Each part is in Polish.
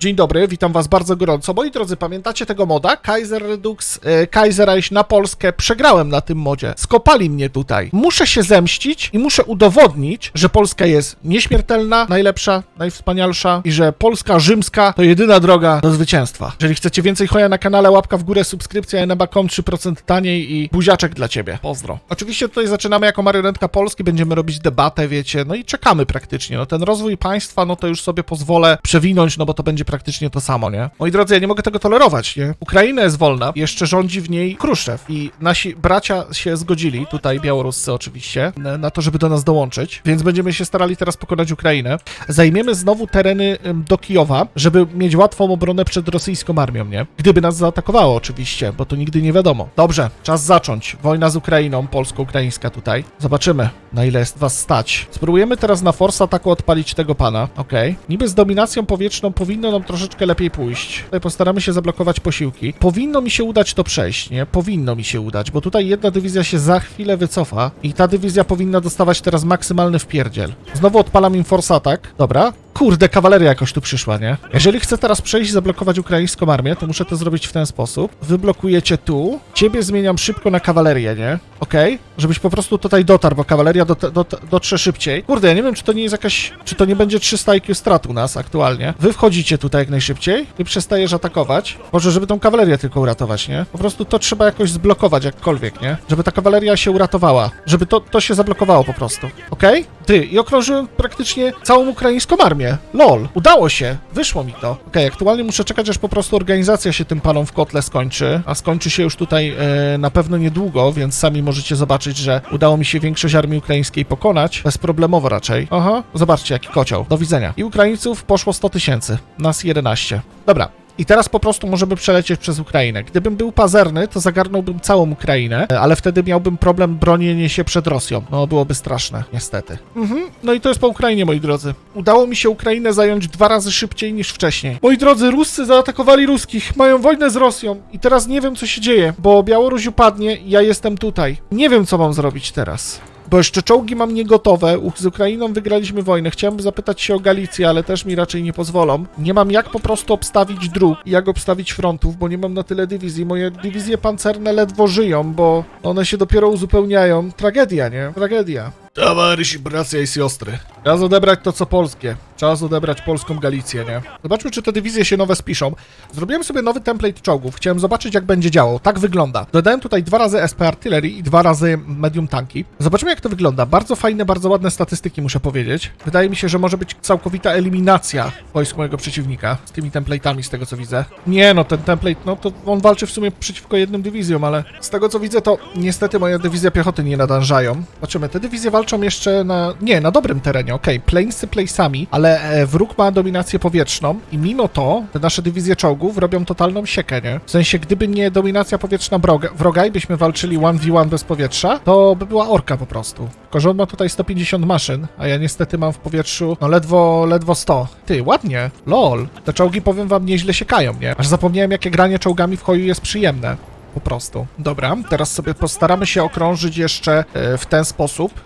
Dzień dobry, witam was bardzo gorąco. Moi drodzy, pamiętacie tego moda? Kaiser Redux, e, Kaiser na Polskę. Przegrałem na tym modzie. Skopali mnie tutaj. Muszę się zemścić i muszę udowodnić, że Polska jest nieśmiertelna, najlepsza, najwspanialsza i że Polska rzymska to jedyna droga do zwycięstwa. Jeżeli chcecie więcej choja na kanale, łapka w górę, subskrypcja, eneba.com 3% taniej i buziaczek dla ciebie. Pozdro. Oczywiście tutaj zaczynamy jako marionetka Polski, będziemy robić debatę, wiecie, no i czekamy praktycznie. No ten rozwój państwa, no to już sobie pozwolę przewinąć, no bo to będzie praktycznie to samo, nie? Moi drodzy, ja nie mogę tego tolerować, nie? Ukraina jest wolna, jeszcze rządzi w niej Kruszczew i nasi bracia się zgodzili, tutaj białoruscy oczywiście, na to, żeby do nas dołączyć, więc będziemy się starali teraz pokonać Ukrainę. Zajmiemy znowu tereny do Kijowa, żeby mieć łatwą obronę przed rosyjską armią, nie? Gdyby nas zaatakowało oczywiście, bo to nigdy nie wiadomo. Dobrze, czas zacząć. Wojna z Ukrainą, polsko-ukraińska tutaj. Zobaczymy, na ile jest was stać. Spróbujemy teraz na force ataku odpalić tego pana, okej. Niby z dominacją powietrzną powinno troszeczkę lepiej pójść. Tutaj postaramy się zablokować posiłki. Powinno mi się udać to przejść, nie? Powinno mi się udać, bo tutaj jedna dywizja się za chwilę wycofa i ta dywizja powinna dostawać teraz maksymalny wpierdziel. Znowu odpalam im force attack. Dobra. Kurde, kawaleria jakoś tu przyszła, nie? Jeżeli chcę teraz przejść i zablokować ukraińską armię, to muszę to zrobić w ten sposób. Wyblokujecie tu. Ciebie zmieniam szybko na kawalerię, nie? Okej? Żebyś po prostu tutaj dotarł, bo kawaleria dot, dot, dotrze szybciej. Kurde, ja nie wiem, czy to nie jest jakaś... Czy to nie będzie 300 IQ strat u nas aktualnie. Wy wchodzicie tutaj jak najszybciej i przestajesz atakować. Może, żeby tą kawalerię tylko uratować, nie? Po prostu to trzeba jakoś zblokować jakkolwiek, nie? Żeby ta kawaleria się uratowała. Żeby to, to się zablokowało po prostu. Okej? Ty, i okrążyłem praktycznie całą ukraińską armię. LOL, udało się, wyszło mi to. Okej, aktualnie muszę czekać, aż po prostu organizacja się tym panom w kotle skończy, a skończy się już tutaj e, na pewno niedługo, więc sami możecie zobaczyć, że udało mi się większość armii ukraińskiej pokonać, bezproblemowo raczej. Aha, zobaczcie, jaki kocioł. Do widzenia. I Ukraińców poszło 100 tysięcy, nas 11. Dobra, i teraz po prostu możemy przelecieć przez Ukrainę. Gdybym był pazerny, to zagarnąłbym całą Ukrainę, ale wtedy miałbym problem bronienie się przed Rosją. No, byłoby straszne, niestety. Mhm. No i to jest po Ukrainie, moi drodzy. Udało mi się Ukrainę zająć dwa razy szybciej niż wcześniej. Moi drodzy, Ruscy zaatakowali Ruskich, mają wojnę z Rosją i teraz nie wiem, co się dzieje, bo Białoruś upadnie ja jestem tutaj. Nie wiem, co mam zrobić teraz. Bo jeszcze czołgi mam niegotowe. Z Ukrainą wygraliśmy wojnę. Chciałem zapytać się o Galicję, ale też mi raczej nie pozwolą. Nie mam jak po prostu obstawić dróg jak obstawić frontów, bo nie mam na tyle dywizji. Moje dywizje pancerne ledwo żyją, bo one się dopiero uzupełniają. Tragedia, nie? Tragedia. Towarzyszy, bracia i siostry. Czas odebrać to, co polskie. Czas odebrać polską Galicję, nie? Zobaczmy, czy te dywizje się nowe spiszą. Zrobiłem sobie nowy template czołgów. Chciałem zobaczyć, jak będzie działał. Tak wygląda. Dodałem tutaj dwa razy SP Artillery i dwa razy Medium Tanki. Zobaczymy, jak to wygląda. Bardzo fajne, bardzo ładne statystyki, muszę powiedzieć. Wydaje mi się, że może być całkowita eliminacja wojsk mojego przeciwnika z tymi template'ami, z tego co widzę. Nie, no ten template, no to on walczy w sumie przeciwko jednym dywizjom, ale z tego co widzę, to niestety moja dywizja piechoty nie nadążają. Zobaczymy, te dywizje walczą jeszcze na... Nie, na dobrym terenie, okej. Planesy place'ami, ale e, wróg ma dominację powietrzną i mimo to te nasze dywizje czołgów robią totalną siekę, nie? W sensie, gdyby nie dominacja powietrzna wroga, wroga i byśmy walczyli 1v1 bez powietrza, to by była orka po prostu. Tylko, że on ma tutaj 150 maszyn, a ja niestety mam w powietrzu, no ledwo, ledwo 100. Ty, ładnie, lol. Te czołgi, powiem wam, nieźle siekają, nie? Aż zapomniałem, jakie granie czołgami w hoju jest przyjemne. Po prostu. Dobra, teraz sobie postaramy się okrążyć jeszcze e, w ten sposób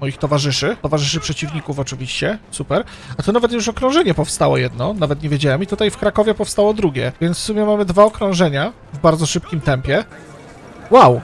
moich towarzyszy, towarzyszy przeciwników oczywiście, super. A to nawet już okrążenie powstało jedno, nawet nie wiedziałem i tutaj w Krakowie powstało drugie, więc w sumie mamy dwa okrążenia w bardzo szybkim tempie. Wow!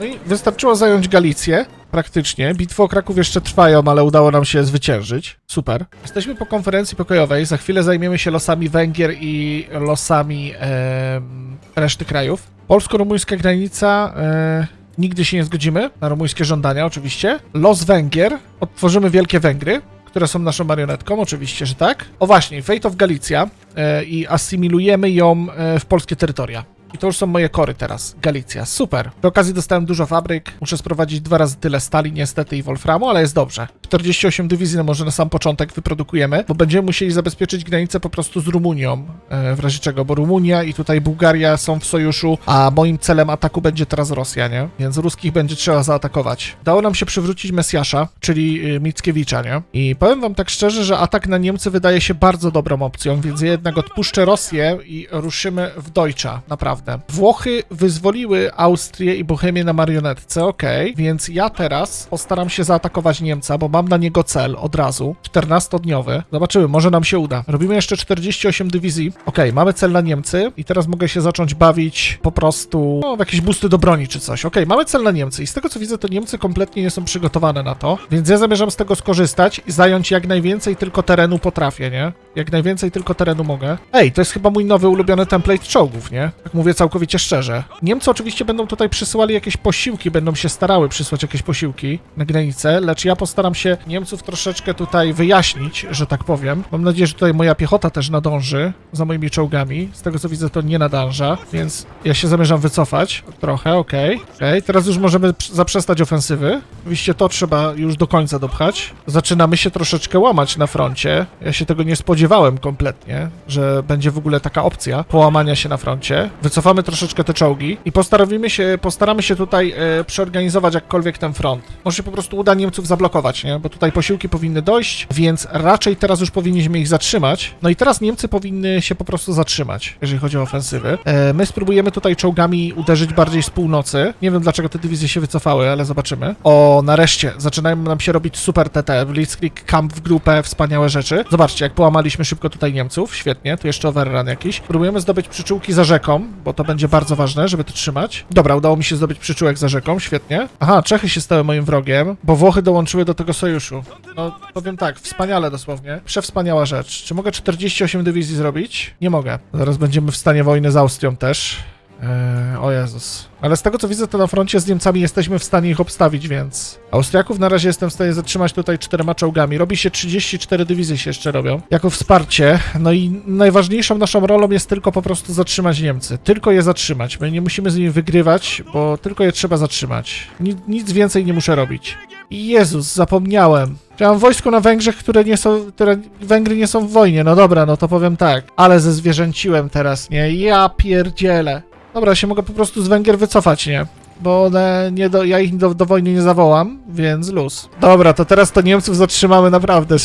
No i wystarczyło zająć Galicję, praktycznie. Bitwy o Kraków jeszcze trwają, ale udało nam się zwyciężyć. Super. Jesteśmy po konferencji pokojowej, za chwilę zajmiemy się losami Węgier i losami em, reszty krajów. Polsko-rumuńska granica... E, Nigdy się nie zgodzimy na rumuńskie żądania, oczywiście. Los Węgier. Odtworzymy Wielkie Węgry, które są naszą marionetką, oczywiście, że tak. O właśnie, Fate of Galicja e, i asymilujemy ją e, w polskie terytoria. I to już są moje kory teraz. Galicja, super. Przy okazji dostałem dużo fabryk. Muszę sprowadzić dwa razy tyle stali, niestety, i Wolframu, ale jest dobrze. 48 dywizji, no może na sam początek wyprodukujemy, bo będziemy musieli zabezpieczyć granicę po prostu z Rumunią, e, w razie czego, bo Rumunia i tutaj Bułgaria są w sojuszu, a moim celem ataku będzie teraz Rosja, nie? Więc ruskich będzie trzeba zaatakować. Dało nam się przywrócić Mesjasza, czyli y, Mickiewicza, nie? I powiem wam tak szczerze, że atak na Niemcy wydaje się bardzo dobrą opcją, więc jednak odpuszczę Rosję i ruszymy w Deutscha, naprawdę. Włochy wyzwoliły Austrię i Bohemię na marionetce, okej, więc ja teraz postaram się zaatakować Niemca, bo mam na niego cel od razu, 14-dniowy. Zobaczymy, może nam się uda. Robimy jeszcze 48 dywizji. Okej, mamy cel na Niemcy i teraz mogę się zacząć bawić po prostu no, w jakieś busty do broni czy coś. Okej, mamy cel na Niemcy i z tego co widzę, to Niemcy kompletnie nie są przygotowane na to, więc ja zamierzam z tego skorzystać i zająć jak najwięcej tylko terenu potrafię, nie? Jak najwięcej tylko terenu mogę. Ej, to jest chyba mój nowy ulubiony template czołgów, nie? Tak mówię całkowicie szczerze. Niemcy oczywiście będą tutaj przysyłali jakieś posiłki, będą się starały przysłać jakieś posiłki na granicę, lecz ja postaram się Niemców troszeczkę tutaj wyjaśnić, że tak powiem. Mam nadzieję, że tutaj moja piechota też nadąży za moimi czołgami. Z tego co widzę, to nie nadąża, więc ja się zamierzam wycofać trochę, okej. Okej, teraz już możemy zaprzestać ofensywy. Oczywiście to trzeba już do końca dopchać. Zaczynamy się troszeczkę łamać na froncie. Ja się tego nie spodziewałem kompletnie, że będzie w ogóle taka opcja połamania się na froncie. Wycofamy troszeczkę te czołgi i postaramy się, postaramy się tutaj e, przeorganizować jakkolwiek ten front. Może się po prostu uda Niemców zablokować, nie? Bo tutaj posiłki powinny dojść, więc raczej teraz już powinniśmy ich zatrzymać. No i teraz Niemcy powinny się po prostu zatrzymać, jeżeli chodzi o ofensywy. E, my spróbujemy tutaj czołgami uderzyć bardziej z północy. Nie wiem dlaczego te dywizje się wycofały, ale zobaczymy. O, nareszcie zaczynają nam się robić super TT, Blitzkrieg, camp w grupę, wspaniałe rzeczy. Zobaczcie, jak połamaliśmy szybko tutaj Niemców, świetnie, tu jeszcze overrun jakiś. Próbujemy zdobyć przyczółki za rzeką, bo to będzie bardzo ważne, żeby to trzymać. Dobra, udało mi się zdobyć przyczółek za rzeką, świetnie. Aha, Czechy się stały moim wrogiem, bo Włochy dołączyły do tego sojuszu. No, powiem tak, wspaniale dosłownie. Przewspaniała rzecz. Czy mogę 48 dywizji zrobić? Nie mogę. Zaraz będziemy w stanie wojny z Austrią też. Eee, o Jezus. Ale z tego co widzę, to na froncie z Niemcami jesteśmy w stanie ich obstawić, więc. Austriaków na razie jestem w stanie zatrzymać tutaj czterema czołgami. Robi się 34 dywizje się jeszcze robią. Jako wsparcie. No i najważniejszą naszą rolą jest tylko po prostu zatrzymać Niemcy. Tylko je zatrzymać. My nie musimy z nimi wygrywać, bo tylko je trzeba zatrzymać. Ni nic więcej nie muszę robić. Jezus, zapomniałem. Ja mam wojsko na Węgrzech, które nie są, które Węgry nie są w wojnie. No dobra, no to powiem tak. Ale zezwierzęciłem teraz, nie? Ja pierdzielę. Dobra, się mogę po prostu z Węgier wycofać, nie? Bo one nie do, ja ich do, do wojny nie zawołam, więc luz. Dobra, to teraz to Niemców zatrzymamy naprawdę,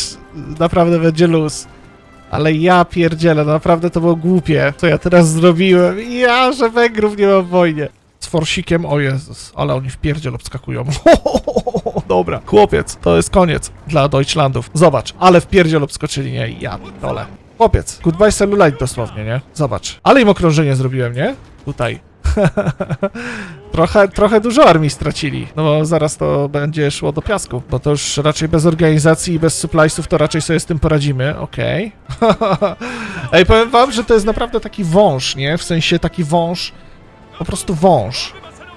naprawdę będzie luz. Ale ja pierdzielę, naprawdę to było głupie, co ja teraz zrobiłem. Ja, że Węgrów nie ma w wojnie. Z forsikiem, o Jezus, ale oni w pierdziel obskakują. Dobra, chłopiec, to jest koniec dla Deutschlandów. Zobacz, ale w pierdziel obskoczyli, nie? Ja dole. Chłopiec, goodbye cellulite dosłownie, nie? Zobacz. Ale im okrążenie zrobiłem, nie? Tutaj. trochę, trochę dużo armii stracili, no bo zaraz to będzie szło do piasku, bo to już raczej bez organizacji i bez suppliesów to raczej sobie z tym poradzimy, okej. Ej, powiem wam, że to jest naprawdę taki wąż, nie? W sensie taki wąż, po prostu wąż.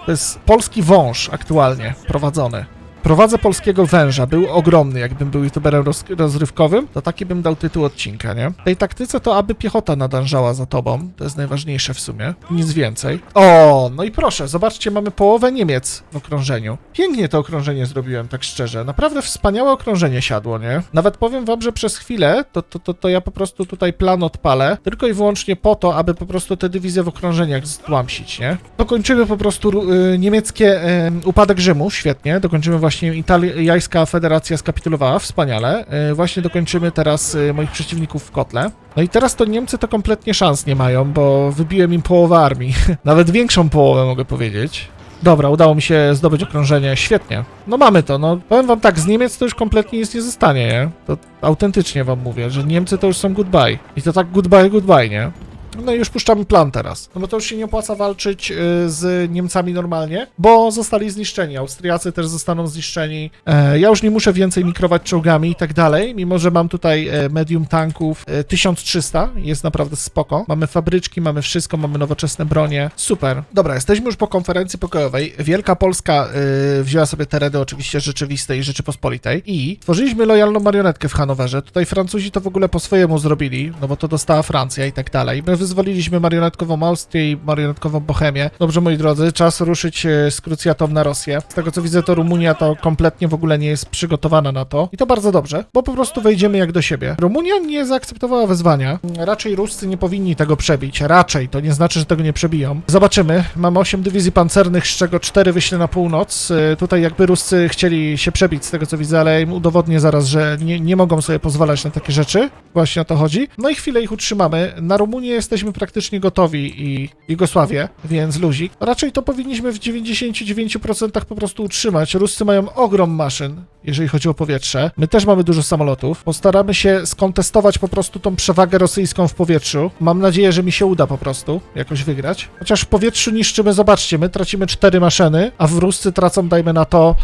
To jest polski wąż aktualnie prowadzony. Prowadzę polskiego węża, był ogromny, jakbym był youtuberem roz, rozrywkowym, to taki bym dał tytuł odcinka, nie? Tej taktyce to aby piechota nadążała za tobą, to jest najważniejsze w sumie, nic więcej. O, no i proszę, zobaczcie, mamy połowę Niemiec w okrążeniu. Pięknie to okrążenie zrobiłem, tak szczerze, naprawdę wspaniałe okrążenie siadło, nie? Nawet powiem wam, że przez chwilę to, to, to, to ja po prostu tutaj plan odpalę, tylko i wyłącznie po to, aby po prostu te dywizje w okrążeniach stłamsić, nie? Dokończymy po prostu y, niemieckie y, upadek Rzymu, świetnie, dokończymy właśnie Italiańska Federacja skapitulowała, wspaniale. Y, właśnie dokończymy teraz y, moich przeciwników w kotle. No i teraz to Niemcy to kompletnie szans nie mają, bo wybiłem im połowę armii. Nawet większą połowę mogę powiedzieć. Dobra, udało mi się zdobyć okrążenie, świetnie. No mamy to, no powiem wam tak, z Niemiec to już kompletnie nic nie zostanie, nie? To autentycznie wam mówię, że Niemcy to już są goodbye. I to tak goodbye, goodbye, nie? No i już puszczamy plan teraz. No bo to już się nie opłaca walczyć y, z Niemcami normalnie, bo zostali zniszczeni. Austriacy też zostaną zniszczeni. E, ja już nie muszę więcej mikrować czołgami i tak dalej, mimo że mam tutaj e, medium tanków e, 1300, jest naprawdę spoko. Mamy fabryczki, mamy wszystko, mamy nowoczesne bronie. Super. Dobra, jesteśmy już po konferencji pokojowej. Wielka Polska wzięła sobie tereny oczywiście rzeczywistej Rzeczypospolitej i tworzyliśmy lojalną marionetkę w Hanowerze. Tutaj Francuzi to w ogóle po swojemu zrobili, no bo to dostała Francja i tak dalej. My wyzwoliliśmy marionetkową Austrię i marionetkową Bohemię. Dobrze, moi drodzy, czas ruszyć e, z krucjatą na Rosję. Z tego co widzę, to Rumunia to kompletnie w ogóle nie jest przygotowana na to. I to bardzo dobrze, bo po prostu wejdziemy jak do siebie. Rumunia nie zaakceptowała wezwania. Raczej Ruscy nie powinni tego przebić. Raczej, to nie znaczy, że tego nie przebiją. Zobaczymy. Mamy 8 dywizji pancernych, z czego 4 wyślę na północ. E, Tutaj jakby Ruscy chcieli się przebić, z tego co widzę, ale im udowodnię zaraz, że nie, nie mogą sobie pozwalać na takie rzeczy. Właśnie o to chodzi. No i chwilę ich utrzymamy. Na Rumunię jesteśmy jesteśmy praktycznie gotowi i Jugosławię, więc luzik. Raczej to powinniśmy w 99% po prostu utrzymać. Ruscy mają ogrom maszyn, jeżeli chodzi o powietrze. My też mamy dużo samolotów. Postaramy się skontestować po prostu tą przewagę rosyjską w powietrzu. Mam nadzieję, że mi się uda po prostu jakoś wygrać. Chociaż w powietrzu niszczymy, zobaczcie, my tracimy 4 maszyny, a w Ruscy tracą, dajmy na to,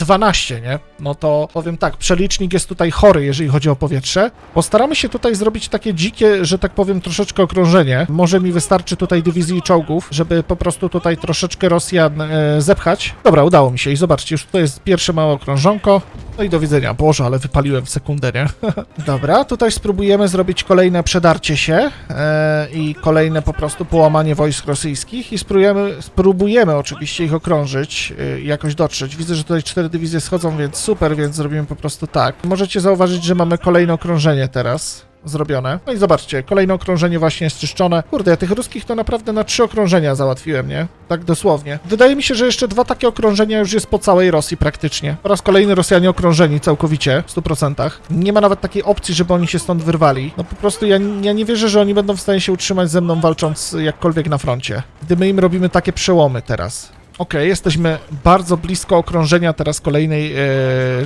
12, nie? No to powiem tak, przelicznik jest tutaj chory, jeżeli chodzi o powietrze. Postaramy się tutaj zrobić takie dzikie, że tak powiem, troszeczkę okrążenie. Może mi wystarczy tutaj dywizji czołgów, żeby po prostu tutaj troszeczkę Rosjan e, zepchać. Dobra, udało mi się i zobaczcie, już tutaj jest pierwsze małe okrążonko. No i do widzenia. Boże, ale wypaliłem w sekundę, nie? Dobra, tutaj spróbujemy zrobić kolejne przedarcie się e, i kolejne po prostu połamanie wojsk rosyjskich i spróbujemy, spróbujemy oczywiście ich okrążyć, e, jakoś dotrzeć. Widzę, że tutaj cztery dywizje schodzą, więc super, więc zrobimy po prostu tak. Możecie zauważyć, że mamy kolejne okrążenie teraz zrobione. No i zobaczcie, kolejne okrążenie właśnie jest czyszczone. Kurde, ja tych ruskich to naprawdę na trzy okrążenia załatwiłem, nie? Tak dosłownie. Wydaje mi się, że jeszcze dwa takie okrążenia już jest po całej Rosji praktycznie. Po raz kolejny Rosjanie okrążeni całkowicie, w 100%. Nie ma nawet takiej opcji, żeby oni się stąd wyrwali. No po prostu ja, ja nie wierzę, że oni będą w stanie się utrzymać ze mną walcząc jakkolwiek na froncie. Gdy my im robimy takie przełomy teraz. Okej, jesteśmy bardzo blisko okrążenia teraz kolejnej, e,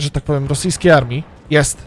że tak powiem, rosyjskiej armii. Jest.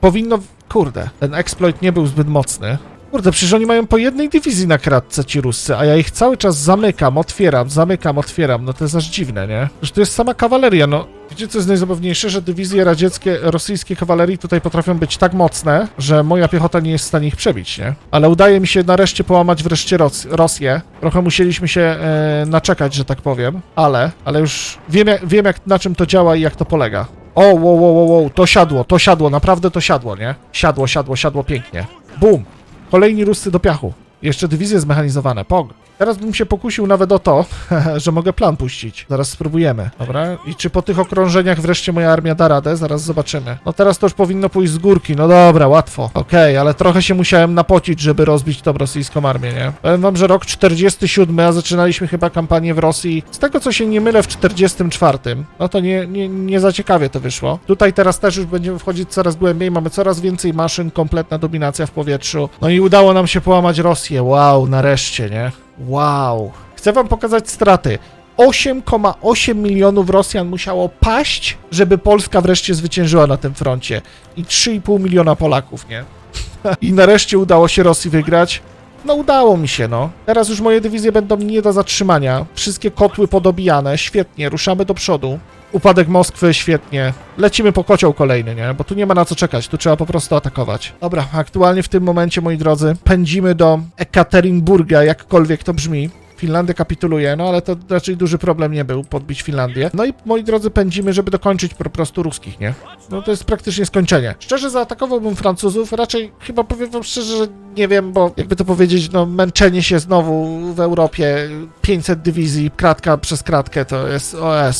Powinno... Kurde, ten exploit nie był zbyt mocny. Kurde, przecież oni mają po jednej dywizji na kratce ci Ruscy, a ja ich cały czas zamykam, otwieram, zamykam, otwieram. No to jest aż dziwne, nie? Że to jest sama kawaleria, no. Wiecie, co jest najzabawniejsze? Że dywizje radzieckie, rosyjskie kawalerii tutaj potrafią być tak mocne, że moja piechota nie jest w stanie ich przebić, nie? Ale udaje mi się nareszcie połamać wreszcie Ros Rosję. Trochę musieliśmy się e, naczekać, że tak powiem, ale, ale już wiem, jak, wiem jak, na czym to działa i jak to polega. O, wow, wow, wow, wow, to siadło, to siadło, naprawdę to siadło, nie? Siadło, siadło, siadło pięknie. Bum! Kolejni Ruscy do piachu. Jeszcze dywizje zmechanizowane, POG. Teraz bym się pokusił nawet o to, że mogę plan puścić. Zaraz spróbujemy, dobra? I czy po tych okrążeniach wreszcie moja armia da radę? Zaraz zobaczymy. No teraz to już powinno pójść z górki, no dobra, łatwo. Okej, ale trochę się musiałem napocić, żeby rozbić tą rosyjską armię, nie? Powiem wam, że rok 47, a zaczynaliśmy chyba kampanię w Rosji, z tego co się nie mylę, w 44. No to nie, nie, nie za ciekawie to wyszło. Tutaj teraz też już będziemy wchodzić coraz głębiej, mamy coraz więcej maszyn, kompletna dominacja w powietrzu. No i udało nam się połamać Rosję, wow, nareszcie, nie? Wow. Chcę wam pokazać straty. 8,8 milionów Rosjan musiało paść, żeby Polska wreszcie zwyciężyła na tym froncie. I 3,5 miliona Polaków, nie? I nareszcie udało się Rosji wygrać. No udało mi się, no. Teraz już moje dywizje będą nie do zatrzymania. Wszystkie kotły podobijane, świetnie, ruszamy do przodu. Upadek Moskwy, świetnie. Lecimy po kocioł kolejny, nie? Bo tu nie ma na co czekać, tu trzeba po prostu atakować. Dobra, aktualnie w tym momencie, moi drodzy, pędzimy do Ekaterinburga, jakkolwiek to brzmi. Finlandia kapituluje, no ale to raczej duży problem nie był podbić Finlandię. No i moi drodzy, pędzimy, żeby dokończyć po prostu ruskich, nie? No to jest praktycznie skończenie. Szczerze zaatakowałbym Francuzów, raczej chyba powiem wam szczerze, że nie wiem, bo jakby to powiedzieć, no męczenie się znowu w Europie, 500 dywizji, kratka przez kratkę, to jest, o.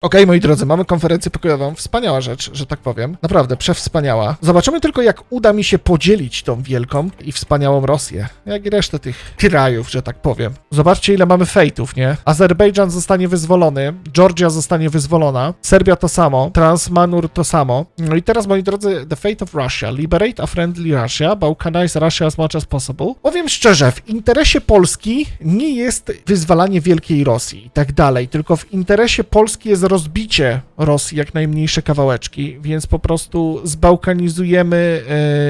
Okej, moi drodzy, mamy konferencję pokojową. Wspaniała rzecz, że tak powiem. Naprawdę, przewspaniała. Zobaczymy tylko, jak uda mi się podzielić tą wielką i wspaniałą Rosję. Jak i resztę tych krajów, że tak powiem. Zobaczcie, ile mamy fejtów, nie? Azerbejdżan zostanie wyzwolony, Georgia zostanie wyzwolona, Serbia to samo, Transmanur to samo. No i teraz, moi drodzy, the fate of Russia. Liberate a friendly Russia, balkanize Russia as much as possible. Powiem szczerze, w interesie Polski nie jest wyzwalanie Wielkiej Rosji i tak dalej, tylko w interesie Polski jest rozbicie Rosji jak najmniejsze kawałeczki, więc po prostu zbałkanizujemy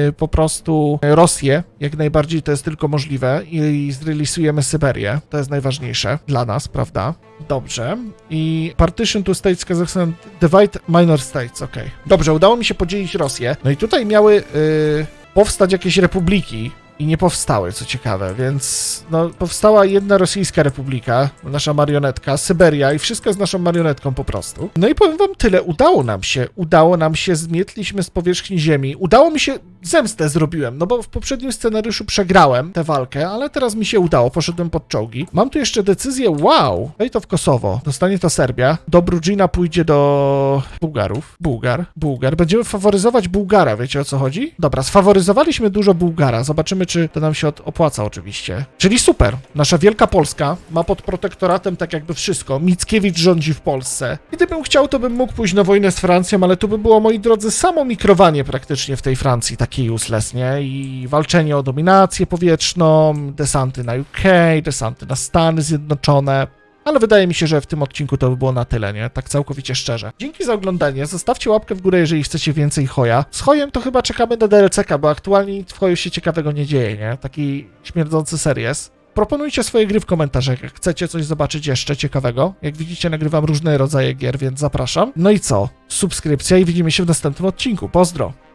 e, po prostu Rosję, jak najbardziej to jest tylko możliwe i zrelisujemy Syberię, to jest najważniejsze dla nas, prawda? Dobrze. I partition to states Kazakhstan, divide minor states, okej. Dobrze, udało mi się podzielić Rosję, no i tutaj miały y, powstać jakieś republiki, i nie powstały, co ciekawe, więc no, powstała jedna rosyjska republika, nasza marionetka, Syberia i wszystko jest naszą marionetką po prostu. No i powiem wam tyle, udało nam się, udało nam się, zmietliśmy z powierzchni ziemi, udało mi się, zemstę zrobiłem, no bo w poprzednim scenariuszu przegrałem tę walkę, ale teraz mi się udało, poszedłem pod czołgi. Mam tu jeszcze decyzję, wow, daj to w Kosowo, dostanie to Serbia, do Brudżina pójdzie do Bułgarów, Bułgar, Bułgar, będziemy faworyzować Bułgara, wiecie o co chodzi? Dobra, sfaworyzowaliśmy dużo Bułgara, zobaczymy czy to nam się opłaca oczywiście. Czyli super, nasza Wielka Polska ma pod protektoratem tak jakby wszystko, Mickiewicz rządzi w Polsce. Gdybym chciał, to bym mógł pójść na wojnę z Francją, ale tu by było, moi drodzy, samo mikrowanie praktycznie w tej Francji, takie takie useless, nie? I walczenie o dominację powietrzną, desanty na UK, desanty na Stany Zjednoczone. Ale wydaje mi się, że w tym odcinku to by było na tyle, nie? Tak całkowicie szczerze. Dzięki za oglądanie. Zostawcie łapkę w górę, jeżeli chcecie więcej Hoja. Z Hojem to chyba czekamy na DLC-ka, bo aktualnie nic w Hoju się ciekawego nie dzieje, nie? Taki śmierdzący series. Proponujcie swoje gry w komentarzach, jak chcecie coś zobaczyć jeszcze ciekawego. Jak widzicie, nagrywam różne rodzaje gier, więc zapraszam. No i co? Subskrypcja i widzimy się w następnym odcinku. Pozdro!